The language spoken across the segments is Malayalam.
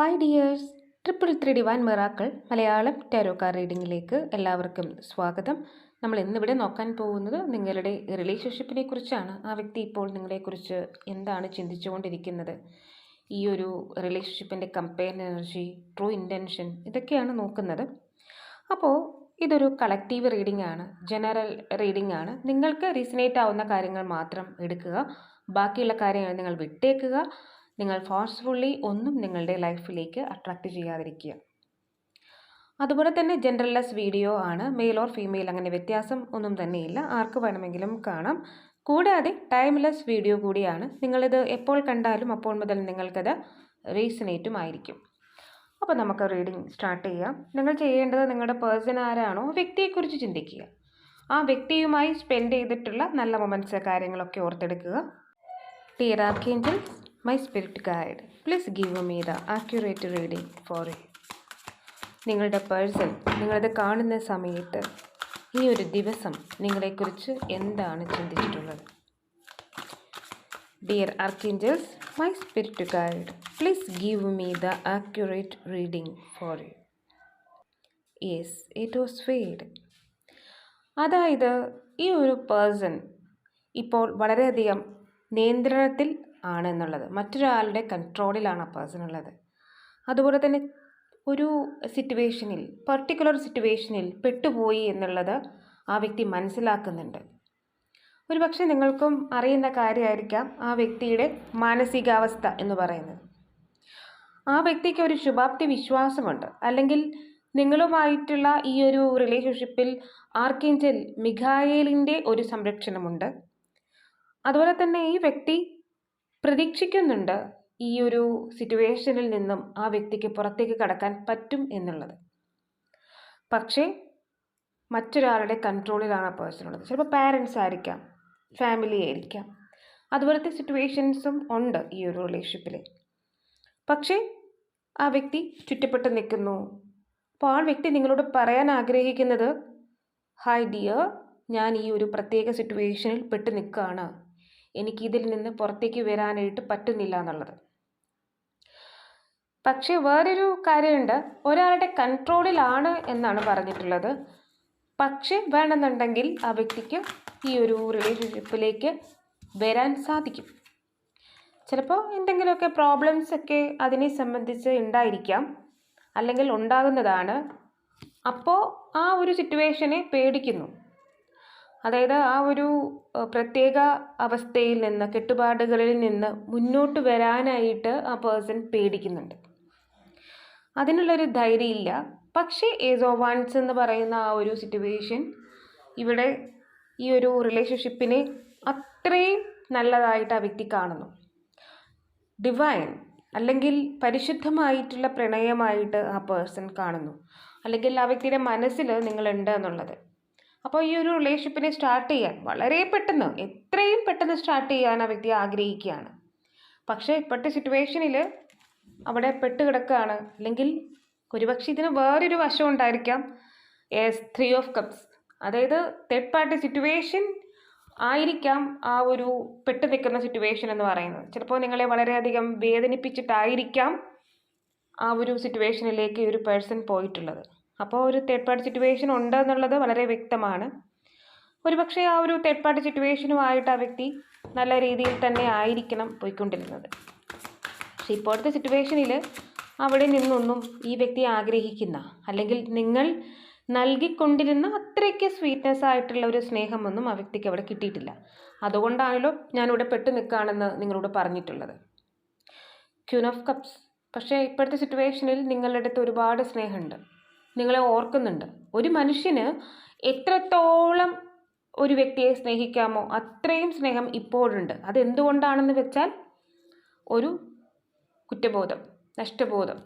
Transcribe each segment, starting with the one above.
Hi dears triple three divine miracle Malayalam tarot card റീഡിങ്ങിലേക്ക് എല്ലാവർക്കും സ്വാഗതം. നമ്മൾ ഇന്നിവിടെ നോക്കാൻ പോകുന്നത് നിങ്ങളുടെ റിലേഷൻഷിപ്പിനെ കുറിച്ചാണ്. ആ വ്യക്തി ഇപ്പോൾ നിങ്ങളെക്കുറിച്ച് എന്താണ് ചിന്തിച്ചുകൊണ്ടിരിക്കുന്നത്? ഈ ഒരു റിലേഷൻഷിപ്പിന്റെ കമ്പയർ എനർജി ട്രൂ ഇന്റൻഷൻ ഇതൊക്കെയാണ് നോക്കുന്നത്. അപ്പോൾ ഇതൊരു കളക്റ്റീവ് റീഡിംഗ് ആണ് ജനറൽ റീഡിംഗ് ആണ്. നിങ്ങൾക്ക് റീസണേറ്റ് ആവുന്ന കാര്യങ്ങൾ മാത്രം എടുക്കുക. ബാക്കിയുള്ള കാര്യങ്ങൾ നിങ്ങൾ വിട്ടേക്കുക. നിങ്ങൾ ഫോഴ്സ്ഫുള്ളി ഒന്നും നിങ്ങളുടെ ലൈഫിലേക്ക് അട്രാക്റ്റ് ചെയ്യാതിരിക്കുക. അതുപോലെ തന്നെ ജെൻഡർലെസ് വീഡിയോ ആണ്. മെയിൽ ഓർ ഫീമെയിൽ അങ്ങനെ വ്യത്യാസം ഒന്നും തന്നെയില്ല. ആർക്ക് വേണമെങ്കിലും കാണാം. കൂടാതെ ടൈംലെസ് വീഡിയോ കൂടിയാണ്. നിങ്ങളിത് എപ്പോൾ കണ്ടാലും അപ്പോൾ മുതൽ നിങ്ങൾക്കത് റീസണേറ്റും ആയിരിക്കും. അപ്പോൾ നമുക്ക് റീഡിംഗ് സ്റ്റാർട്ട് ചെയ്യാം. നിങ്ങൾ ചെയ്യേണ്ടത് നിങ്ങളുടെ പേഴ്സൺ ആരാണോ വ്യക്തിയെക്കുറിച്ച് ചിന്തിക്കുക. ആ വ്യക്തിയുമായി സ്പെൻഡ് ചെയ്തിട്ടുള്ള നല്ല മൊമെന്റ്സ് കാര്യങ്ങളൊക്കെ ഓർത്തെടുക്കുക. Archangels my spirit guide please give me the accurate reading for you നിങ്ങളുടെ പേഴ്സൺ നിങ്ങളത് കാണുന്ന സമയത്ത് ഈ ഒരു ദിവസം നിങ്ങളെക്കുറിച്ച് എന്താണ് ചിന്തിച്ചിട്ടുള്ളത്? Dear archangels my spirit guide please give me the accurate reading for you yes it was fade അതായത് ഈ ഒരു പേഴ്സൺ ഇപ്പോൾ വളരെയധികം നിയന്ത്രണത്തിൽ ആണെന്നുള്ളത് മറ്റൊരാളുടെ കൺട്രോളിലാണ് ആ പേഴ്സൺ ഉള്ളത്. അതുപോലെ തന്നെ ഒരു സിറ്റുവേഷനിൽ പർട്ടിക്കുലർ സിറ്റുവേഷനിൽ പെട്ടുപോയി എന്നുള്ളത് ആ വ്യക്തി മനസ്സിലാക്കുന്നുണ്ട്. ഒരു പക്ഷേ നിങ്ങൾക്കും അറിയുന്ന കാര്യമായിരിക്കാം ആ വ്യക്തിയുടെ മാനസികാവസ്ഥ എന്ന് പറയുന്നത്. ആ വ്യക്തിക്ക് ഒരു ശുഭാപ്തി വിശ്വാസമുണ്ട്. അല്ലെങ്കിൽ നിങ്ങളുമായിട്ടുള്ള ഈ ഒരു റിലേഷൻഷിപ്പിൽ ആർക്കേഞ്ചൽ മിഖായേലിന്റെ ഒരു സംരക്ഷണമുണ്ട്. അതുപോലെ തന്നെ ഈ വ്യക്തി പ്രതീക്ഷിക്കുന്നുണ്ട് ഈ ഒരു സിറ്റുവേഷനിൽ നിന്നും ആ വ്യക്തിക്ക് പുറത്തേക്ക് കടക്കാൻ പറ്റും എന്നുള്ളത്. പക്ഷേ മറ്റൊരാളുടെ കൺട്രോളിലാണ് ആ പേഴ്സൺ ഉള്ളത്. ചിലപ്പോൾ പാരൻസ് ആയിരിക്കാം ഫാമിലി ആയിരിക്കാം. അതുപോലത്തെ സിറ്റുവേഷൻസും ഉണ്ട് ഈ ഒരു റിലേഷൻഷിപ്പിൽ പക്ഷേ ആ വ്യക്തി ചുറ്റപ്പെട്ട് നിൽക്കുന്നു. അപ്പോൾ ആ വ്യക്തി നിങ്ങളോട് പറയാൻ ആഗ്രഹിക്കുന്നത് ഹായ് ഡിയർ ഞാൻ ഈ ഒരു പ്രത്യേക സിറ്റുവേഷനിൽ പെട്ട് നിൽക്കുകയാണ്. എനിക്കിതിൽ നിന്ന് പുറത്തേക്ക് വരാനായിട്ട് പറ്റുന്നില്ല എന്നുള്ളത്. പക്ഷേ വേറൊരു കാര്യമുണ്ട്. ഒരാളുടെ കൺട്രോളിലാണ് എന്നാണ് പറഞ്ഞിട്ടുള്ളത്. പക്ഷേ വേണമെന്നുണ്ടെങ്കിൽ ആ വ്യക്തിക്ക് ഈ ഒരു റിലേഷൻഷിപ്പിലേക്ക് വരാൻ സാധിക്കും. ചിലപ്പോൾ എന്തെങ്കിലുമൊക്കെ പ്രോബ്ലംസ് ഒക്കെ അതിനെ സംബന്ധിച്ച് ഉണ്ടായിരിക്കാം. അല്ലെങ്കിൽ ഉണ്ടാകുന്നതാണ്. അപ്പോൾ ആ ഒരു സിറ്റുവേഷനെ പേടിക്കുന്നു. അതായത് ആ ഒരു പ്രത്യേക അവസ്ഥയിൽ നിന്ന് കെട്ടുപാടുകളിൽ നിന്ന് മുന്നോട്ട് വരാനായിട്ട് ആ പേഴ്സൺ പേടിക്കുന്നുണ്ട്. അതിനുള്ളൊരു ധൈര്യമില്ല. പക്ഷേ ഏസ് ഓ വൺസ് എന്ന് പറയുന്ന ആ ഒരു സിറ്റുവേഷൻ ഇവിടെ ഈ ഒരു റിലേഷൻഷിപ്പിനെ അത്രയും നല്ലതായിട്ട് ആ വ്യക്തി കാണുന്നു. ഡിവൈൻ അല്ലെങ്കിൽ പരിശുദ്ധമായിട്ടുള്ള പ്രണയമായിട്ട് ആ പേഴ്സൺ കാണുന്നു. അല്ലെങ്കിൽ ആ വ്യക്തിയുടെ മനസ്സിൽ നിങ്ങളുണ്ട് എന്നുള്ളത്. അപ്പോൾ ഈ ഒരു റിലേഷൻഷിപ്പിനെ സ്റ്റാർട്ട് ചെയ്യാൻ വളരെ പെട്ടെന്ന് എത്രയും പെട്ടെന്ന് സ്റ്റാർട്ട് ചെയ്യാൻ ആ വ്യക്തി ആഗ്രഹിക്കുകയാണ്. പക്ഷേ ഇപ്പോഴത്തെ സിറ്റുവേഷനിൽ അവിടെ പെട്ട് കിടക്കുകയാണ്. അല്ലെങ്കിൽ ഒരുപക്ഷെ ഇതിന് വേറൊരു വശം ഉണ്ടായിരിക്കാം. എസ് ത്രീ ഓഫ് കപ്സ് അതായത് തേർഡ് പാർട്ടി സിറ്റുവേഷൻ ആയിരിക്കാം ആ ഒരു പെട്ട് നിൽക്കുന്ന സിറ്റുവേഷൻ എന്ന് പറയുന്നത്. ചിലപ്പോൾ നിങ്ങളെ വളരെയധികം വേദനിപ്പിച്ചിട്ടായിരിക്കാം ആ ഒരു സിറ്റുവേഷനിലേക്ക് ഒരു പേഴ്സൺ പോയിട്ടുള്ളത്. അപ്പോൾ ഒരു തേർഡ് പാർട്ടി സിറ്റുവേഷൻ ഉണ്ട് എന്നുള്ളത് വളരെ വ്യക്തമാണ്. ഒരുപക്ഷെ ആ ഒരു തേർഡ് പാർട്ടി സിറ്റുവേഷനുമായിട്ട് ആ വ്യക്തി നല്ല രീതിയിൽ തന്നെ ആയിരിക്കണം പോയിക്കൊണ്ടിരുന്നത്. പക്ഷെ ഇപ്പോഴത്തെ സിറ്റുവേഷനിൽ അവിടെ നിന്നൊന്നും ഈ വ്യക്തി ആഗ്രഹിക്കുന്ന അല്ലെങ്കിൽ നിങ്ങൾ നൽകിക്കൊണ്ടിരുന്ന അത്രയ്ക്ക് സ്വീറ്റ്നെസ് ആയിട്ടുള്ള ഒരു സ്നേഹമൊന്നും ആ വ്യക്തിക്ക് അവിടെ കിട്ടിയിട്ടില്ല. അതുകൊണ്ടാണല്ലോ ഞാനിവിടെ പെട്ട് നിൽക്കുകയാണെന്ന് നിങ്ങളോട് പറഞ്ഞിട്ടുള്ളത്. ക്യൂൻ ഓഫ് കപ്സ് പക്ഷേ ഇപ്പോഴത്തെ സിറ്റുവേഷനിൽ നിങ്ങളുടെ അടുത്ത് ഒരുപാട് സ്നേഹമുണ്ട്. നിങ്ങളെ ഓർക്കുന്നുണ്ട്. ഒരു മനുഷ്യന് എത്രത്തോളം ഒരു വ്യക്തിയെ സ്നേഹിക്കാമോ അത്രയും സ്നേഹം ഇപ്പോഴുണ്ട്. അതെന്തുകൊണ്ടാണെന്ന് വെച്ചാൽ ഒരു കുറ്റബോധം നഷ്ടബോധം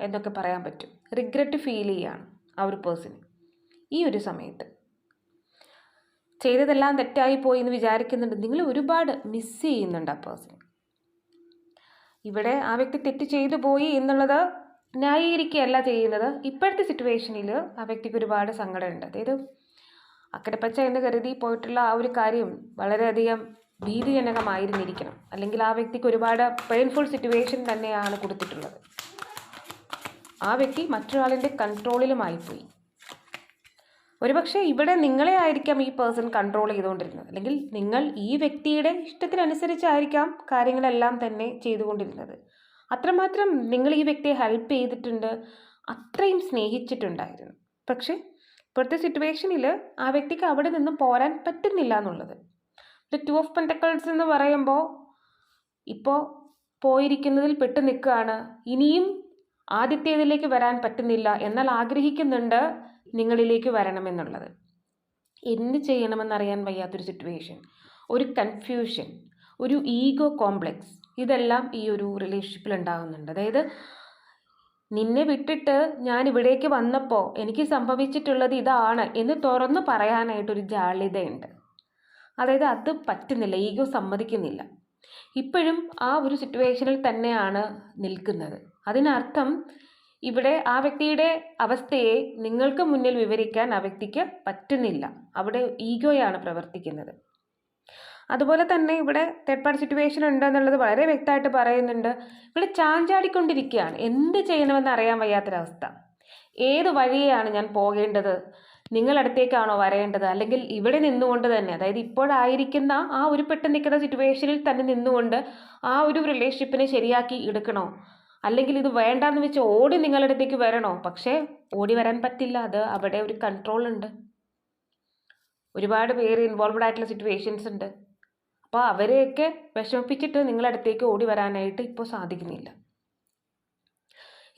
എന്നൊക്കെ പറയാൻ പറ്റും. റിഗ്രറ്റ് ഫീൽ ചെയ്യുകയാണ് ആ ഒരു പേഴ്സണ് ഈ ഒരു സമയത്ത്. ചെയ്തതെല്ലാം തെറ്റായി പോയി എന്ന് വിചാരിക്കുന്നുണ്ട്. നിങ്ങൾ ഒരുപാട് മിസ് ചെയ്യുന്നുണ്ട് ആ പേഴ്സൺ. ഇവിടെ ആ വ്യക്തി തെറ്റ് ചെയ്തു പോയി എന്നുള്ളത് ന്യായീകരിക്കുകയല്ല ചെയ്യുന്നത്. ഇപ്പോഴത്തെ സിറ്റുവേഷനിൽ ആ വ്യക്തിക്ക് ഒരുപാട് സങ്കടമുണ്ട്. അതായത് അക്കരപ്പച്ച എന്ന് കരുതി പോയിട്ടുള്ള ആ ഒരു കാര്യം വളരെയധികം ഭീതിജനകമായിരുന്നിരിക്കണം. അല്ലെങ്കിൽ ആ വ്യക്തിക്ക് ഒരുപാട് പെയിൻഫുൾ സിറ്റുവേഷൻ തന്നെയാണ് കൊടുത്തിട്ടുള്ളത്. ആ വ്യക്തി മറ്റൊരാളിന്റെ കൺട്രോളിലുമായിപ്പോയി ഒരുപക്ഷെ ഇവിടെ നിങ്ങളെ ആയിരിക്കാം ഈ പേഴ്സൺ കൺട്രോൾ ചെയ്തുകൊണ്ടിരുന്നത്. അല്ലെങ്കിൽ നിങ്ങൾ ഈ വ്യക്തിയുടെ ഇഷ്ടത്തിനനുസരിച്ചായിരിക്കാം കാര്യങ്ങളെല്ലാം തന്നെ ചെയ്തുകൊണ്ടിരുന്നത്. അത്രമാത്രം നിങ്ങൾ ഈ വ്യക്തിയെ ഹെൽപ്പ് ചെയ്തിട്ടുണ്ട്. അത്രയും സ്നേഹിച്ചിട്ടുണ്ടായിരുന്നു. പക്ഷേ ഇപ്പോഴത്തെ സിറ്റുവേഷനിൽ ആ വ്യക്തിക്ക് അവിടെ നിന്നും പോരാൻ പറ്റുന്നില്ല എന്നുള്ളത്. ദ ടു ഓഫ് പെന്റക്കൾസ് എന്ന് പറയുമ്പോൾ ഇപ്പോൾ പോയിരിക്കുന്നതിൽ പെട്ട് നിൽക്കുകയാണ്. ഇനിയും ആദ്യത്തേതിലേക്ക് വരാൻ പറ്റുന്നില്ല എന്നാൽ ആഗ്രഹിക്കുന്നുണ്ട് നിങ്ങളിലേക്ക് വരണമെന്നുള്ളത്. എന്ത് ചെയ്യണമെന്നറിയാൻ വയ്യാത്തൊരു സിറ്റുവേഷൻ ഒരു കൺഫ്യൂഷൻ ഒരു ഈഗോ കോംപ്ലെക്സ് ഇതെല്ലാം ഈ ഒരു റിലേഷൻഷിപ്പിൽ ഉണ്ടാകുന്നുണ്ട്. അതായത് നിന്നെ വിട്ടിട്ട് ഞാൻ ഇവിടേക്ക് വന്നപ്പോൾ എനിക്ക് സംഭവിച്ചിട്ടുള്ളത് ഇതാണ് എന്ന് തുറന്നു പറയാനായിട്ടൊരു ജാള്യതയുണ്ട്. അതായത് അത് പറ്റുന്നില്ല ഈഗോ സമ്മതിക്കുന്നില്ല. ഇപ്പോഴും ആ ഒരു സിറ്റുവേഷനിൽ തന്നെയാണ് നിൽക്കുന്നത്. അതിനർത്ഥം ഇവിടെ ആ വ്യക്തിയുടെ അവസ്ഥയെ നിങ്ങൾക്ക് മുന്നിൽ വിവരിക്കാൻ ആ വ്യക്തിക്ക് പറ്റുന്നില്ല. അവിടെ ഈഗോയാണ് പ്രവർത്തിക്കുന്നത്. അതുപോലെ തന്നെ ഇവിടെ തേർഡ് പാർട്ടി സിറ്റുവേഷൻ ഉണ്ട് എന്നുള്ളത് വളരെ വ്യക്തമായിട്ട് പറയുന്നുണ്ട്. ഇവിടെ ചാഞ്ചാടിക്കൊണ്ടിരിക്കുകയാണ്. എന്ത് ചെയ്യണമെന്ന് അറിയാൻ വയ്യാത്തൊരവസ്ഥ. ഏത് വഴിയാണ് ഞാൻ പോകേണ്ടത്? നിങ്ങളടുത്തേക്കാണോ വരേണ്ടത്? അല്ലെങ്കിൽ ഇവിടെ നിന്നുകൊണ്ട് തന്നെ അതായത് ഇപ്പോഴായിരിക്കുന്ന ആ ഒരു പെട്ടെന്ന് നിൽക്കുന്ന സിറ്റുവേഷനിൽ തന്നെ നിന്നുകൊണ്ട് ആ ഒരു റിലേഷൻഷിപ്പിനെ ശരിയാക്കി എടുക്കണോ? അല്ലെങ്കിൽ ഇത് വേണ്ടാന്ന് വെച്ച് ഓടി നിങ്ങളടുത്തേക്ക് വരണോ? പക്ഷേ ഓടി വരാൻ പറ്റില്ല. അത് അവിടെ ഒരു കൺട്രോൾ ഉണ്ട്. ഒരുപാട് പേര് ഇൻവോൾവ്ഡ് ആയിട്ടുള്ള സിറ്റുവേഷൻസ് ഉണ്ട്. അപ്പോൾ അവരെയൊക്കെ വിഷമിപ്പിച്ചിട്ട് നിങ്ങളുടെ അടുത്തേക്ക് ഓടി വരാനായിട്ട് ഇപ്പോൾ സാധിക്കുന്നില്ല.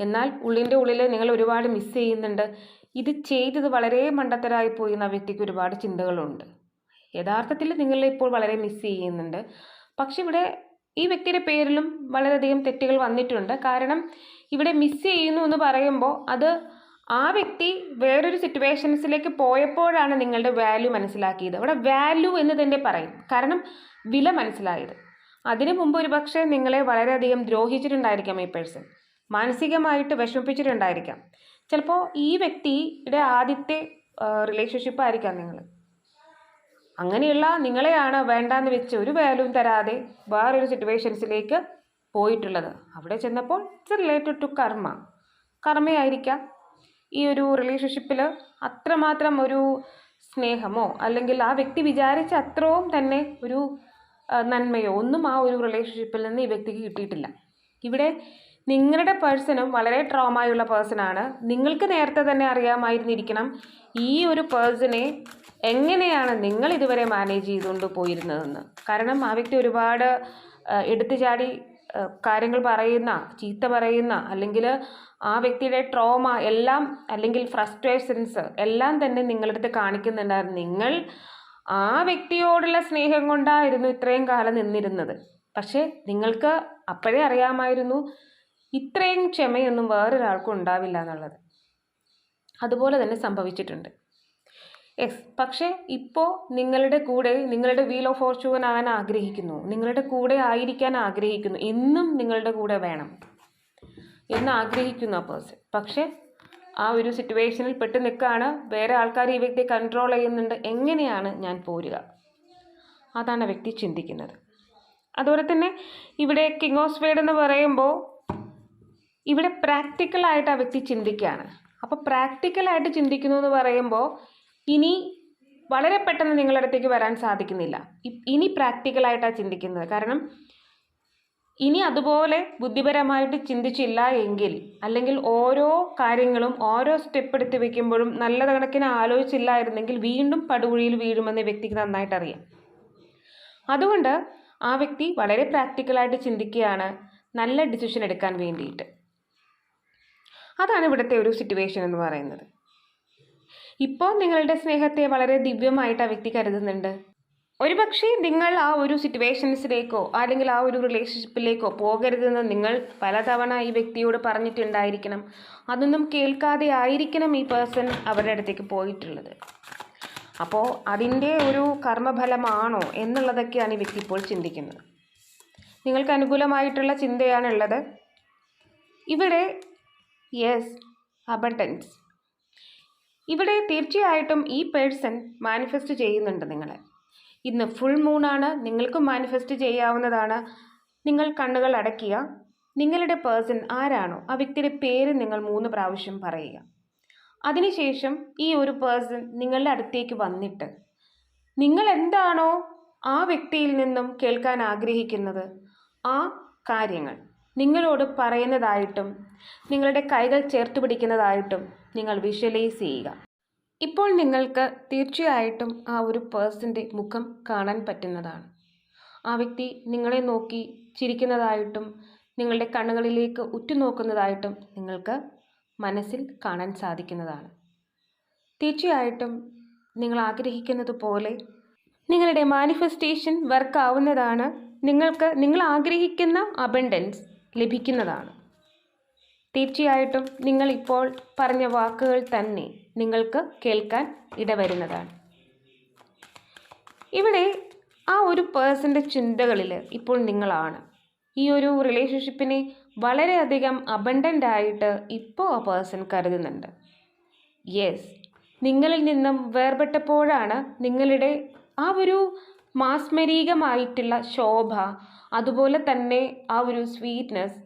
എന്നാൽ ഉള്ളിന്റെ ഉള്ളിൽ നിങ്ങൾ ഒരുപാട് മിസ് ചെയ്യുന്നുണ്ട്. ഇത് ചെയ്തത് വളരെ മണ്ടത്തരായി പോയി എന്ന വ്യക്തിക്ക് ഒരുപാട് ചിന്തകളുണ്ട്. യഥാർത്ഥത്തിൽ നിങ്ങൾ ഇപ്പോൾ വളരെ മിസ് ചെയ്യുന്നുണ്ട്. പക്ഷെ ഇവിടെ ഈ വ്യക്തിയുടെ പേരിലും വളരെയധികം തെറ്റുകൾ വന്നിട്ടുണ്ട്. കാരണം ഇവിടെ മിസ് ചെയ്യുന്നു എന്ന് പറയുമ്പോൾ അത് ആ വ്യക്തി വേറൊരു സിറ്റുവേഷൻസിലേക്ക് പോയപ്പോഴാണ് നിങ്ങളുടെ വാല്യൂ മനസ്സിലാക്കിയത്. അവിടെ വാല്യൂ എന്ന് തന്നെ പറയും. കാരണം വില മനസ്സിലായത്. അതിനു മുമ്പ് ഒരുപക്ഷെ നിങ്ങളെ വളരെയധികം ദ്രോഹിച്ചിട്ടുണ്ടായിരിക്കാം ഈ പേഴ്സൺ മാനസികമായിട്ട് വിഷമിപ്പിച്ചിട്ടുണ്ടായിരിക്കാം. ചിലപ്പോൾ ഈ വ്യക്തിയുടെ ആദ്യത്തെ റിലേഷൻഷിപ്പ് ആയിരിക്കാം നിങ്ങൾ. അങ്ങനെയുള്ള നിങ്ങളെയാണ് വേണ്ടാന്ന് വെച്ച് ഒരു വാല്യൂ തരാതെ വേറൊരു സിറ്റുവേഷൻസിലേക്ക് പോയിട്ടുള്ളത്. അവിടെ ചെന്നപ്പോൾ ഇറ്റ്സ് റിലേറ്റഡ് ടു കർമ്മ കർമ്മയായിരിക്കാം. ഈ ഒരു റിലേഷൻഷിപ്പിൽ അത്രമാത്രം ഒരു സ്നേഹമോ അല്ലെങ്കിൽ ആ വ്യക്തി വിചാരിച്ച അത്രയും തന്നെ ഒരു നന്മയോ ഒന്നും ആ ഒരു റിലേഷൻഷിപ്പിൽ നിന്ന് ഈ വ്യക്തിക്ക് കിട്ടിയിട്ടില്ല. ഇവിടെ നിങ്ങളുടെ പേഴ്സണും വളരെ ട്രോമായുള്ള പേഴ്സണാണ് നിങ്ങൾക്ക് നേരത്തെ തന്നെ അറിയാമായിരുന്നിരിക്കണം ഈ ഒരു പേഴ്സണെ എങ്ങനെയാണ് നിങ്ങൾ ഇതുവരെ മാനേജ് ചെയ്തുകൊണ്ട് പോയിരുന്നതെന്ന്. കാരണം ആ വ്യക്തി ഒരുപാട് എടുത്തുചാടി കാര്യങ്ങൾ പറയുന്ന ചീത്ത പറയുന്ന അല്ലെങ്കിൽ ആ വ്യക്തിയുടെ ട്രോമ എല്ലാം അല്ലെങ്കിൽ ഫ്രസ്ട്രേഷൻസ് എല്ലാം തന്നെ നിങ്ങളുടെ അടുത്ത് കാണിക്കുന്നുണ്ടായിരുന്നു. നിങ്ങൾ ആ വ്യക്തിയോടുള്ള സ്നേഹം കൊണ്ടായിരുന്നു ഇത്രയും കാലം നിന്നിരുന്നത്. പക്ഷേ നിങ്ങൾക്ക് അപ്പോഴേ അറിയാമായിരുന്നു ഇത്രയും ക്ഷമയൊന്നും വേറൊരാൾക്കും ഉണ്ടാവില്ല എന്നുള്ളത്. അതുപോലെ തന്നെ സംഭവിച്ചിട്ടുണ്ട്. യെസ് പക്ഷേ ഇപ്പോൾ നിങ്ങളുടെ കൂടെ നിങ്ങളുടെ വീൽ ഓഫ് ഫോർച്യൂൺ ആകാൻ ആഗ്രഹിക്കുന്നു. നിങ്ങളുടെ കൂടെ ആയിരിക്കാൻ ആഗ്രഹിക്കുന്നു. എന്നും നിങ്ങളുടെ കൂടെ വേണം. എന്ന് ആഗ്രഹിക്കുന്നു ആ പേഴ്സൺ പക്ഷേ ആ ഒരു സിറ്റുവേഷനിൽ പെട്ട് നിൽക്കുകയാണ്. വേറെ ആൾക്കാർ ഈ വ്യക്തിയെ കൺട്രോൾ ചെയ്യുന്നുണ്ട്. എങ്ങനെയാണ് ഞാൻ പോരുക? അതാണ് വ്യക്തി ചിന്തിക്കുന്നത്. അതുപോലെ തന്നെ ഇവിടെ കിങ് ഓഫ് സ്വേഡ് എന്ന് പറയുമ്പോൾ ഇവിടെ പ്രാക്ടിക്കലായിട്ട് ആ വ്യക്തി ചിന്തിക്കുകയാണ്. അപ്പോൾ പ്രാക്ടിക്കലായിട്ട് ചിന്തിക്കുന്നു എന്ന് പറയുമ്പോൾ ഇനി വളരെ പെട്ടെന്ന് നിങ്ങളുടെ അടുത്തേക്ക് വരാൻ സാധിക്കുന്നില്ല. ഇനി പ്രാക്ടിക്കലായിട്ടാണ് ചിന്തിക്കുന്നത്. കാരണം ഇനി അതുപോലെ ബുദ്ധിപരമായിട്ട് ചിന്തിച്ചില്ല എങ്കിൽ അല്ലെങ്കിൽ ഓരോ കാര്യങ്ങളും ഓരോ സ്റ്റെപ്പ് എടുത്ത് വെക്കുമ്പോഴും നല്ല കണക്കിന് ആലോചിച്ചില്ലായിരുന്നെങ്കിൽ വീണ്ടും പടുകുഴിയിൽ വീഴുമെന്ന് വ്യക്തിക്ക് നന്നായിട്ട് അറിയാം. അതുകൊണ്ട് ആ വ്യക്തി വളരെ പ്രാക്ടിക്കലായിട്ട് ചിന്തിക്കുകയാണ് നല്ല ഡിസിഷൻ എടുക്കാൻ വേണ്ടിയിട്ട്. അതാണ് ഇവിടുത്തെ ഒരു സിറ്റുവേഷൻ എന്ന് പറയുന്നത്. ഇപ്പോൾ നിങ്ങളുടെ സ്നേഹത്തെ വളരെ ദിവ്യമായിട്ട് ആ വ്യക്തി കരുതുന്നുണ്ട്. ഒരുപക്ഷെ നിങ്ങൾ ആ ഒരു സിറ്റുവേഷൻസിലേക്കോ അല്ലെങ്കിൽ ആ ഒരു റിലേഷൻഷിപ്പിലേക്കോ പോകരുതെന്ന് നിങ്ങൾ പലതവണ ഈ വ്യക്തിയോട് പറഞ്ഞിട്ടുണ്ടായിരിക്കണം. അതൊന്നും കേൾക്കാതെ ആയിരിക്കണം ഈ പേഴ്സൺ അവരുടെ അടുത്തേക്ക് പോയിട്ടുള്ളത്. അപ്പോൾ അതിന്റെ ഒരു കർമ്മഫലമാണോ എന്നുള്ളതൊക്കെയാണ് ഈ വ്യക്തി ഇപ്പോൾ ചിന്തിക്കുന്നത്. നിങ്ങൾക്ക് അനുകൂലമായിട്ടുള്ള ചിന്തയാണുള്ളത്. ഇവിടെ യെസ് അബണ്ടൻസ് ഇവിടെ തീർച്ചയായിട്ടും ഈ പേഴ്സൺ മാനിഫെസ്റ്റ് ചെയ്യുന്നുണ്ട് നിങ്ങളെ. ഇന്ന് ഫുൾ മൂണാണ് നിങ്ങൾക്കും മാനിഫെസ്റ്റ് ചെയ്യാവുന്നതാണ്. നിങ്ങൾ കണ്ണുകൾ അടയ്ക്കുക. നിങ്ങളുടെ പേഴ്സൺ ആരാണോ ആ വ്യക്തിയുടെ പേര് നിങ്ങൾ മൂന്ന് പ്രാവശ്യം പറയുക. അതിനുശേഷം ഈ ഒരു പേഴ്സൺ നിങ്ങളുടെ അടുത്തേക്ക് വന്നിട്ട് നിങ്ങൾ എന്താണോ ആ വ്യക്തിയിൽ നിന്നും കേൾക്കാൻ ആഗ്രഹിക്കുന്നത്? ആ കാര്യങ്ങൾ നിങ്ങളോട് പറയുന്നതായിട്ടും നിങ്ങളുടെ കൈകൾ ചേർത്ത് പിടിക്കുന്നതായിട്ടും നിങ്ങൾ വിഷ്വലൈസ് ചെയ്യുക. ഇപ്പോൾ നിങ്ങൾക്ക് തീർച്ചയായിട്ടും ആ ഒരു പേഴ്സന്റെ മുഖം കാണാൻ പറ്റുന്നതാണ്. ആ വ്യക്തി നിങ്ങളെ നോക്കി ചിരിക്കുന്നതായിട്ടും നിങ്ങളുടെ കണ്ണുകളിലേക്ക് ഉറ്റുനോക്കുന്നതായിട്ടും നിങ്ങൾക്ക് മനസ്സിൽ കാണാൻ സാധിക്കുന്നതാണ്. തീർച്ചയായിട്ടും നിങ്ങൾ ആഗ്രഹിക്കുന്നത് പോലെ നിങ്ങളുടെ മാനിഫെസ്റ്റേഷൻ വർക്ക് ആവുന്നതാണ്. നിങ്ങൾക്ക് നിങ്ങൾ ആഗ്രഹിക്കുന്ന അബണ്ടൻസ് ലഭിക്കുന്നതാണ്. തീർച്ചയായിട്ടും നിങ്ങൾ ഇപ്പോൾ പറഞ്ഞ വാക്കുകൾ തന്നെ നിങ്ങൾക്ക് കേൾക്കാൻ ഇടവരുന്നതാണ്. ഇവിടെ ആ ഒരു പേഴ്സന്റെ ചിന്തകളിൽ ഇപ്പോൾ നിങ്ങളാണ്. ഈ ഒരു റിലേഷൻഷിപ്പിനെ വളരെയധികം അബണ്ടന്റ് ആയിട്ട് ഇപ്പോൾ ആ പേഴ്സൺ കരുതുന്നുണ്ട്. യെസ് നിങ്ങളിൽ നിന്നും വേർപെട്ടപ്പോഴാണ് നിങ്ങളുടെ ആ ഒരു മാസ്മരീകമായിട്ടുള്ള ശോഭ അതുപോലെ തന്നെ ആ ഒരു സ്വീറ്റ്നെസ്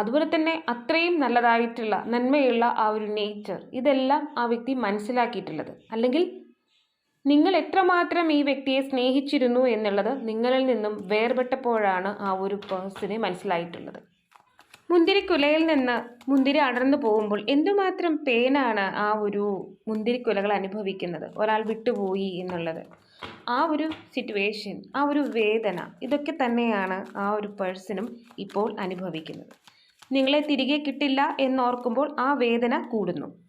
അതുപോലെ തന്നെ അത്രയും നല്ലതായിട്ടുള്ള നന്മയുള്ള ആ ഒരു നേച്ചർ ഇതെല്ലാം ആ വ്യക്തി മനസ്സിലാക്കിയിട്ടുള്ളത്. അല്ലെങ്കിൽ നിങ്ങൾ എത്രമാത്രം ഈ വ്യക്തിയെ സ്നേഹിച്ചിരുന്നു എന്നുള്ളത് നിങ്ങളിൽ നിന്നും വേർപെട്ടപ്പോഴാണ് ആ ഒരു പേഴ്സണെ മനസ്സിലായിട്ടുള്ളത്. മുന്തിരിക്കുലയിൽ നിന്ന് മുന്തിരി അടർന്നു പോകുമ്പോൾ എന്തുമാത്രം പേനാണ് ആ ഒരു മുന്തിരിക്കുലകൾ അനുഭവിക്കുന്നത്? ഒരാൾ വിട്ടുപോയി എന്നുള്ളത്. ആ ഒരു സിറ്റുവേഷൻ ആ ഒരു വേദന ഇതൊക്കെ തന്നെയാണ് ആ ഒരു പേഴ്സണും ഇപ്പോൾ അനുഭവിക്കുന്നത്. നിങ്ങളെ തിരികെ കിട്ടില്ല എന്നോർക്കുമ്പോൾ ആ വേദന കൂടുന്നു.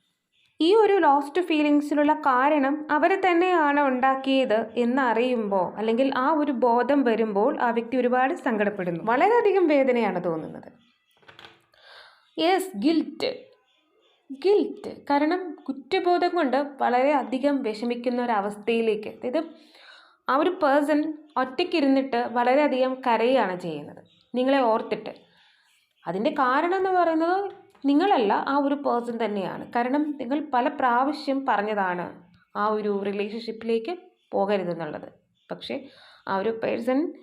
ഈ ഒരു ലോസ്റ്റ് ഫീലിങ്സിനുള്ള കാരണം അവരെ തന്നെയാണ് ഉണ്ടാക്കിയത് എന്നറിയുമ്പോൾ അല്ലെങ്കിൽ ആ ഒരു ബോധം വരുമ്പോൾ ആ വ്യക്തി ഒരുപാട് സങ്കടപ്പെടുന്നു. വളരെയധികം വേദനയാണ് തോന്നുന്നത്. യെസ് ഗിൽറ്റ് ഗിൽറ്റ് കാരണം കുറ്റബോധം കൊണ്ട് വളരെ അധികം വിഷമിക്കുന്ന ഒരവസ്ഥയിലേക്ക് അതായത് ആ ഒരു പേഴ്സൺ ഒറ്റയ്ക്കിരുന്നിട്ട് വളരെയധികം കരയുകയാണ് ചെയ്യുന്നത്. നിങ്ങളെ ഓർത്തിട്ട്. അതിന്റെ കാരണം എന്ന് പറയുന്നത് നിങ്ങളല്ല ആ ഒരു പേഴ്സൺ തന്നെയാണ്. കാരണം നിങ്ങൾ പല പ്രാവശ്യം പറഞ്ഞതാണ് ആ ഒരു റിലേഷൻഷിപ്പിലേക്ക് പോകരുതെന്നുള്ളത്. പക്ഷേ ആ ഒരു പേഴ്സൺ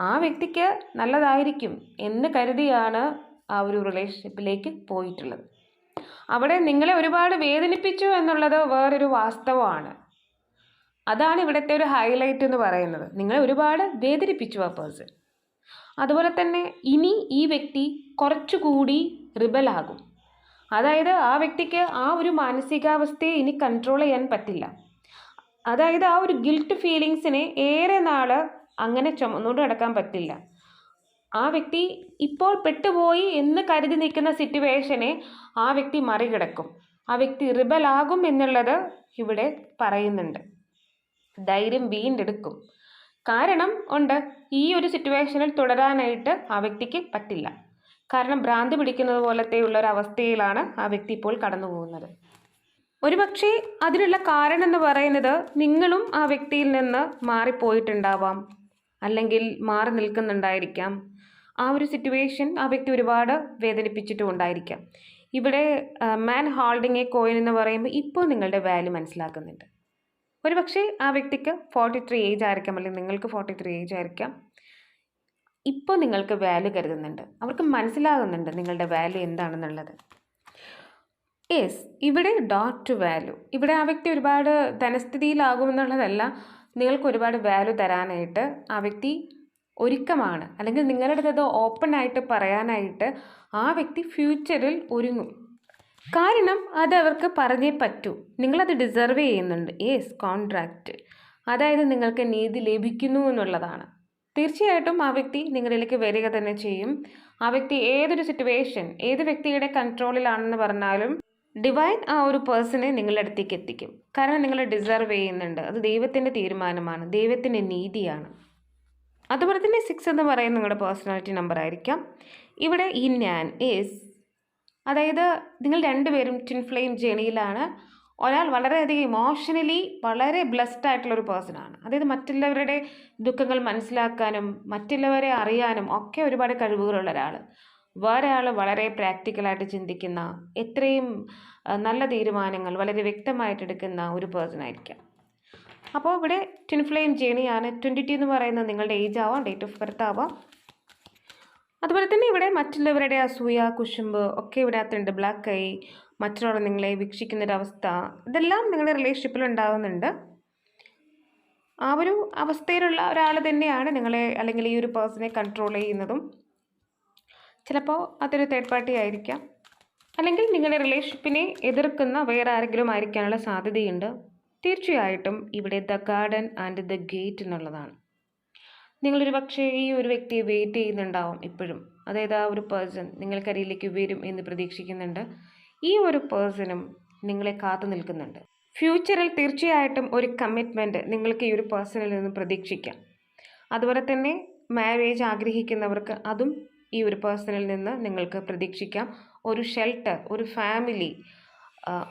ആ വ്യക്തിക്ക് നല്ലതായിരിക്കും എന്ന് കരുതിയാണ് ആ ഒരു റിലേഷൻഷിപ്പിലേക്ക് പോയിട്ടുള്ളത്. അവിടെ നിങ്ങളെ ഒരുപാട് വേദനിപ്പിച്ചു എന്നുള്ളത് വേറൊരു വാസ്തവമാണ്. അതാണ് ഇവിടുത്തെ ഒരു ഹൈലൈറ്റ് എന്ന് പറയുന്നത്. നിങ്ങളെ ഒരുപാട് വേദനിപ്പിച്ചു ആ പേഴ്സൺ അതുപോലെ തന്നെ ഇനി ഈ വ്യക്തി കുറച്ചുകൂടി റിബലാകും അതായത് ആ വ്യക്തിക്ക് ആ ഒരു മാനസികാവസ്ഥയെ ഇനി കൺട്രോൾ ചെയ്യാൻ പറ്റില്ല. അതായത് ആ ഒരു ഗിൽട്ട് ഫീലിങ്സിനെ ഏറെ നാൾ അങ്ങനെ ചുമന്നുകൊണ്ട് നടക്കാൻ പറ്റില്ല. ആ വ്യക്തി ഇപ്പോൾ പെട്ടുപോയി എന്ന് കരുതി നിൽക്കുന്ന സിറ്റുവേഷനെ ആ വ്യക്തി മറികടക്കും. ആ വ്യക്തി റിബലാകും എന്നുള്ളത് ഇവിടെ പറയുന്നുണ്ട്. ധൈര്യം വീണ്ടെടുക്കും. കാരണം ഉണ്ട്. ഈ ഒരു സിറ്റുവേഷനിൽ തുടരാനായിട്ട് ആ വ്യക്തിക്ക് പറ്റില്ല. കാരണം ഭ്രാന്ത് പിടിക്കുന്നത് പോലത്തെ ഉള്ള ഒരു അവസ്ഥയിലാണ് ആ വ്യക്തി ഇപ്പോൾ കടന്നു പോകുന്നത്. ഒരുപക്ഷെ അതിനുള്ള കാരണം എന്ന് പറയുന്നത് നിങ്ങളും ആ വ്യക്തിയിൽ നിന്ന് മാറിപ്പോയിട്ടുണ്ടാവാം. അല്ലെങ്കിൽ മാറി നിൽക്കുന്നുണ്ടായിരിക്കാം. ആ ഒരു സിറ്റുവേഷൻ ആ വ്യക്തി ഒരുപാട് വേദനിപ്പിച്ചിട്ടും ഉണ്ടായിരിക്കാം. ഇവിടെ മാൻ ഹോൾഡിങ് എ കോയിൻ എന്ന് പറയുമ്പോൾ ഇപ്പോൾ നിങ്ങളുടെ വാല്യൂ മനസ്സിലാക്കുന്നുണ്ട്. ഒരു പക്ഷേ ആ വ്യക്തിക്ക് ഫോർട്ടി ത്രീ ഏജ് ആയിരിക്കാം അല്ലെങ്കിൽ നിങ്ങൾക്ക് ഫോർട്ടി ത്രീ ഏജ് ആയിരിക്കാം. ഇപ്പോൾ നിങ്ങൾക്ക് വാല്യൂ കരുതുന്നുണ്ട്. അവർക്ക് മനസ്സിലാകുന്നുണ്ട് നിങ്ങളുടെ വാല്യൂ എന്താണെന്നുള്ളത്. യെസ് ഇവിടെ ഡോട്ട് ടു വാല്യൂ ഇവിടെ ആ വ്യക്തി ഒരുപാട് ധനസ്ഥിതിയിലാകുമെന്നുള്ളതല്ല നിങ്ങൾക്ക് ഒരുപാട് വാല്യൂ തരാനായിട്ട് ആ വ്യക്തി ഒരുക്കമാണ്. അല്ലെങ്കിൽ നിങ്ങളുടെ അത് ഓപ്പൺ ആയിട്ട് പറയാനായിട്ട് ആ വ്യക്തി ഫ്യൂച്ചറിൽ ഒരുങ്ങും. കാരണം അത് അവർക്ക് പറഞ്ഞേ പറ്റൂ. നിങ്ങളത് ഡിസർവ് ചെയ്യുന്നുണ്ട്. യെസ് കോൺട്രാക്റ്റ് അതായത് നിങ്ങൾക്ക് നീതി ലഭിക്കുന്നു എന്നുള്ളതാണ്. തീർച്ചയായിട്ടും ആ വ്യക്തി നിങ്ങളിലേക്ക് വരിക തന്നെ ചെയ്യും. ആ വ്യക്തി ഏതൊരു സിറ്റുവേഷൻ ഏത് വ്യക്തിയുടെ കൺട്രോളിലാണെന്ന് പറഞ്ഞാലും ഡിവൈൻ ആ ഒരു പേഴ്സണെ നിങ്ങളുടെ അടുത്തേക്ക് എത്തിക്കും. കാരണം നിങ്ങൾ ഡിസർവ് ചെയ്യുന്നുണ്ട്. അത് ദൈവത്തിന്റെ തീരുമാനമാണ്. ദൈവത്തിന്റെ നീതിയാണ്. അതുപോലെ തന്നെ സിക്സ് എന്ന് പറയുന്ന നിങ്ങളുടെ പേഴ്സണാലിറ്റി നമ്പർ ആയിരിക്കാം. ഇവിടെ ഈ ഞാൻ ഈസ് അതായത് നിങ്ങൾ രണ്ടുപേരും ട്വിൻ ഫ്ലെയിം ജേണിയിലാണ് ഒരാൾ വളരെയധികം ഇമോഷണലി വളരെ ബ്ലെസ്ഡ് ആയിട്ടുള്ള ഒരു പേഴ്സൺ ആണ്. അതായത് മറ്റുള്ളവരുടെ ദുഃഖങ്ങൾ മനസ്സിലാക്കാനും മറ്റുള്ളവരെ അറിയാനും ഒക്കെ ഒരുപാട് കഴിവുകളുള്ള ഒരാൾ വേറെ ആൾ വളരെ പ്രാക്ടിക്കലായിട്ട് ചിന്തിക്കുന്ന എത്രയും നല്ല തീരുമാനങ്ങൾ വളരെ വ്യക്തമായിട്ട് എടുക്കുന്ന ഒരു പേഴ്സൺ ആയിരിക്കാം. അപ്പോൾ ഇവിടെ ട്വിൻ ഫ്ലെയിം ജേണിയാണ് ട്വന്റി ടു എന്ന് പറയുന്നത് നിങ്ങളുടെ ഏജ് ആവാം ഡേറ്റ് ഓഫ് ബർത്ത് ആവാം. അതുപോലെ തന്നെ ഇവിടെ മറ്റുള്ളവരുടെ അസൂയ കുശുമ്പ് ഒക്കെ ഇവിടെ അകത്തുണ്ട്. ബ്ലാക്ക് ഐ മറ്റുള്ളവർ നിങ്ങളെ വീക്ഷിക്കുന്നൊരവസ്ഥ. ഇതെല്ലാം നിങ്ങളുടെ റിലേഷൻഷിപ്പിൽ ഉണ്ടാകുന്നുണ്ട് ആ ഒരു അവസ്ഥയിലുള്ള ഒരാൾ തന്നെയാണ് നിങ്ങളെ അല്ലെങ്കിൽ ഈ ഒരു പേഴ്സണെ കൺട്രോൾ ചെയ്യുന്നതും. ചിലപ്പോൾ അതൊരു തേർഡ് പാർട്ടി ആയിരിക്കാം. അല്ലെങ്കിൽ നിങ്ങളുടെ റിലേഷൻഷിപ്പിനെ എതിർക്കുന്ന വേറെ ആരെങ്കിലും ആയിരിക്കാനുള്ള സാധ്യതയുണ്ട്. തീർച്ചയായിട്ടും ഇവിടെ the garden and the gate എന്നുള്ളതാണ്. നിങ്ങളൊരു പക്ഷേ ഈ ഒരു വ്യക്തിയെ വെയിറ്റ് ചെയ്യുന്നുണ്ടാവും ഇപ്പോഴും. അതായത് ആ ഒരു പേഴ്സൺ നിങ്ങൾക്കരിയിലേക്ക് വരും എന്ന് പ്രതീക്ഷിക്കുന്നുണ്ട്. ഈ ഒരു പേഴ്സണും നിങ്ങളെ കാത്തു നിൽക്കുന്നുണ്ട്. ഫ്യൂച്ചറിൽ തീർച്ചയായിട്ടും ഒരു കമ്മിറ്റ്മെന്റ് നിങ്ങൾക്ക് ഈ ഒരു പേഴ്സണിൽ നിന്ന് പ്രതീക്ഷിക്കാം. അതുപോലെ തന്നെ മാരേജ് ആഗ്രഹിക്കുന്നവർക്ക് അതും ഈ ഒരു പേഴ്സണിൽ നിന്ന് നിങ്ങൾക്ക് പ്രതീക്ഷിക്കാം. ഒരു ഷെൽട്ടർ ഒരു ഫാമിലി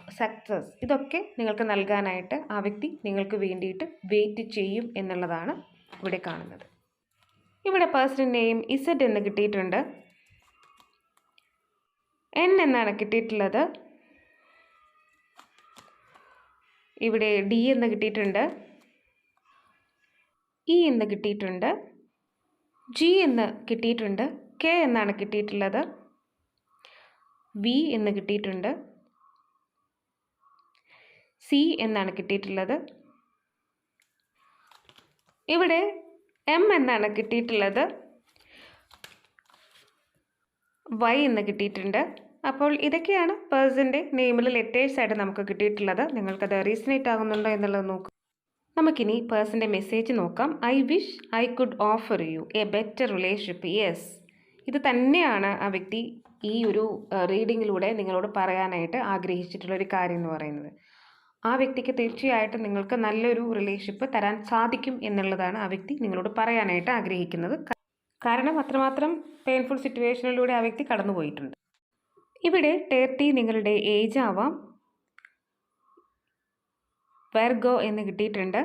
സക്സസ് ഇതൊക്കെ നിങ്ങൾക്ക് നൽകാനായിട്ട് ആ വ്യക്തി നിങ്ങൾക്ക് വേണ്ടിയിട്ട് വെയിറ്റ് ചെയ്യും എന്നുള്ളതാണ് ഇവിടെ കാണുന്നത്. ഇവിടെ പേഴ്സണൽ നെയിം ഇസഡ് എന്ന് കിട്ടിയിട്ടുണ്ട്. എൻ എന്നാണ് കിട്ടിയിട്ടുള്ളത്. ഇവിടെ ഡി എന്ന് കിട്ടിയിട്ടുണ്ട്. ഇ എന്ന് കിട്ടിയിട്ടുണ്ട്. ജി എന്ന് കിട്ടിയിട്ടുണ്ട്. കെ എന്നാണ് കിട്ടിയിട്ടുള്ളത്. വി എന്ന് കിട്ടിയിട്ടുണ്ട്. സി എന്നാണ് കിട്ടിയിട്ടുള്ളത്. ഇവിടെ എം എന്നാണ് കിട്ടിയിട്ടുള്ളത്. വൈ എന്ന് കിട്ടിയിട്ടുണ്ട്. അപ്പോൾ ഇതൊക്കെയാണ് പേഴ്സിന്റെ നെയിമിൽ ലെറ്റേഴ്സായിട്ട് നമുക്ക് കിട്ടിയിട്ടുള്ളത്. നിങ്ങൾക്കത് റീസണേറ്റ് ആകുന്നുണ്ടോ എന്നുള്ളത് നോക്കാം. നമുക്കിനി പേഴ്സന്റെ മെസ്സേജ് നോക്കാം. I wish I could offer you a better relationship yes ഇത് തന്നെയാണ് ആ വ്യക്തി ഈ ഒരു റീഡിങ്ങിലൂടെ നിങ്ങളോട് പറയാനായിട്ട് ആഗ്രഹിച്ചിട്ടുള്ള ഒരു കാര്യം എന്ന് പറയുന്നത്. ആ വ്യക്തിക്ക് തീർച്ചയായിട്ടും നിങ്ങൾക്ക് നല്ലൊരു റിലേഷൻഷിപ്പ് തരാൻ സാധിക്കും എന്നുള്ളതാണ് ആ വ്യക്തി നിങ്ങളോട് പറയാനായിട്ട് ആഗ്രഹിക്കുന്നത്. കാരണം അത്രമാത്രം പെയിൻഫുൾ സിറ്റുവേഷനിലൂടെ ആ വ്യക്തി കടന്നുപോയിട്ടുണ്ട്. ഇവിടെ തേർട്ടി നിങ്ങളുടെ ഏജ് ആവാം. വെർഗോ എന്ന് കിട്ടിയിട്ടുണ്ട്.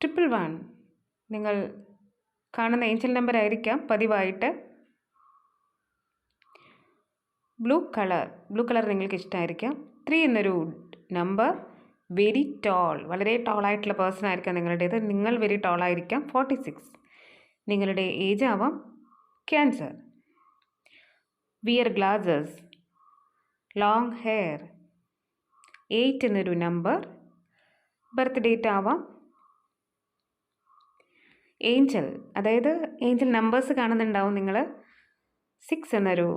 ട്രിപ്പിൾ വൺ നിങ്ങൾ കാണുന്ന ഏഞ്ചൽ നമ്പർ ആയിരിക്കാം പതിവായിട്ട്. ബ്ലൂ കളർ ബ്ലൂ കളർ നിങ്ങൾക്ക് ഇഷ്ടമായിരിക്കാം ത്രീ എന്നൊരു നമ്പർ വെരി ടോൾ വളരെ ടോളായിട്ടുള്ള പേഴ്സൺ ആയിരിക്കാം നിങ്ങളുടേത്. നിങ്ങൾ വെരി ടോൾ ആയിരിക്കാം. ഫോർട്ടി സിക്സ് നിങ്ങളുടെ ഏജ് ആവാം Cancer wear glasses long hair eight എന്നൊരു നമ്പർ ബർത്ത് ഡേറ്റ് ആവാം ഏഞ്ചൽ അതായത് ഏഞ്ചൽ നമ്പേഴ്സ് കാണുന്നുണ്ടാവും നിങ്ങൾ സിക്സ് എന്നൊരു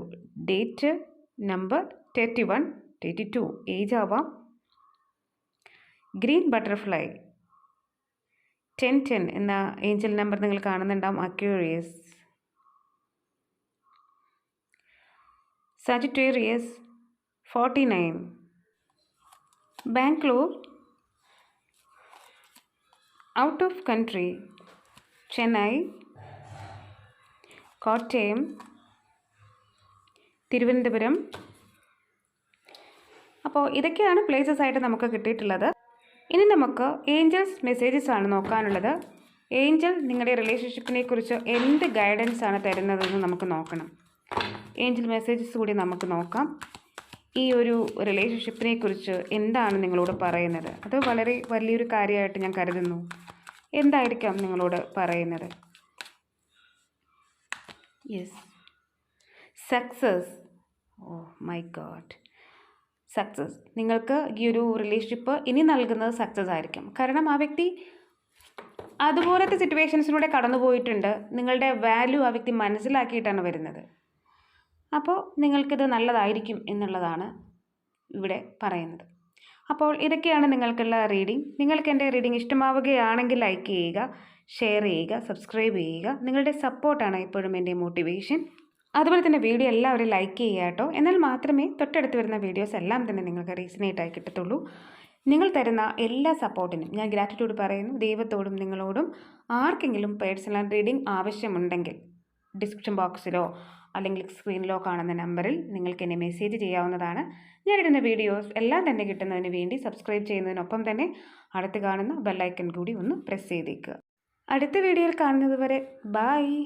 date number thirty one thirty two age ആവാം. ഗ്രീൻ ബട്ടർഫ്ലൈ ടെൻ ടെൻ എന്ന ഏഞ്ചൽ നമ്പർ നിങ്ങൾ കാണുന്നുണ്ടാവും Aquarius Sagittarius forty nine Bangalore out of country Chennai Kottayam Thiruvananthapuram. അപ്പോൾ ഇതൊക്കെയാണ് പ്ലേസസ് ആയിട്ട് നമുക്ക് കിട്ടിയിട്ടുള്ളത്. ഇനി നമുക്ക് ഏഞ്ചൽസ് മെസ്സേജസ് ആണ് നോക്കാനുള്ളത്. ഏഞ്ചൽ നിങ്ങളുടെ റിലേഷൻഷിപ്പിനെ കുറിച്ച് എന്ത് ഗൈഡൻസ് ആണ് തരുന്നതെന്ന് നമുക്ക് നോക്കണം. ഏഞ്ചൽ മെസ്സേജസ് കൂടി നമുക്ക് നോക്കാം. ഈ ഒരു റിലേഷൻഷിപ്പിനെ കുറിച്ച് എന്താണ് നിങ്ങളോട് പറയുന്നത്? അത് വളരെ വലിയൊരു കാര്യമായിട്ട് ഞാൻ കരുതുന്നു. എന്തായിരിക്കാം നിങ്ങളോട് പറയുന്നത്? Yes success oh my God success നിങ്ങൾക്ക് ഈ ഒരു റിലേഷൻഷിപ്പ് ഇനി നൽകുന്നത് സക്സസ് ആയിരിക്കും. കാരണം ആ വ്യക്തി അതുപോലത്തെ സിറ്റുവേഷൻസിലൂടെ കടന്നു പോയിട്ടുണ്ട്. നിങ്ങളുടെ വാല്യൂ ആ വ്യക്തി മനസ്സിലാക്കിയിട്ടാണ് വരുന്നത്. അപ്പോൾ നിങ്ങൾക്കിത് നല്ലതായിരിക്കും എന്നുള്ളതാണ് ഇവിടെ പറയുന്നത്. അപ്പോൾ ഇതൊക്കെയാണ് നിങ്ങൾക്കുള്ള റീഡിംഗ് നിങ്ങൾക്ക് എന്റെ റീഡിംഗ് ഇഷ്ടമാവുകയാണെങ്കിൽ ലൈക്ക് ചെയ്യുക ഷെയർ ചെയ്യുക സബ്സ്ക്രൈബ് ചെയ്യുക. നിങ്ങളുടെ സപ്പോർട്ടാണ് എപ്പോഴും എന്റെ മോട്ടിവേഷൻ അതുപോലെ തന്നെ വീഡിയോ എല്ലാവരും ലൈക്ക് ചെയ്യുക കേട്ടോ. എന്നാൽ മാത്രമേ തൊട്ടടുത്ത് വരുന്ന വീഡിയോസ് എല്ലാം തന്നെ നിങ്ങൾക്ക് റീസണേറ്റ് ആയി കിട്ടത്തുള്ളൂ. നിങ്ങൾ തരുന്ന എല്ലാ സപ്പോർട്ടിനും ഞാൻ ഗ്രാറ്റിറ്റ്യൂഡ് പറയുന്നു. ദൈവത്തോടും നിങ്ങളോടും ആർക്കെങ്കിലും പേഴ്സണൽ റീഡിംഗ് ആവശ്യമുണ്ടെങ്കിൽ ഡിസ്ക്രിപ്ഷൻ ബോക്സിലോ അല്ലെങ്കിൽ സ്ക്രീനിലോ കാണുന്ന നമ്പറിൽ നിങ്ങൾക്ക് എന്നെ മെസ്സേജ് ചെയ്യാവുന്നതാണ്. ഞാനിടുന്ന വീഡിയോസ് എല്ലാം തന്നെ കിട്ടുന്നതിന് വേണ്ടി സബ്സ്ക്രൈബ് ചെയ്യുന്നതിനൊപ്പം തന്നെ അടുത്ത് കാണുന്ന ബെല്ലൈക്കൺ കൂടി ഒന്ന് പ്രസ് ചെയ്തേക്കുക. അടുത്ത വീഡിയോയിൽ കാണുന്നതുവരെ ബായ്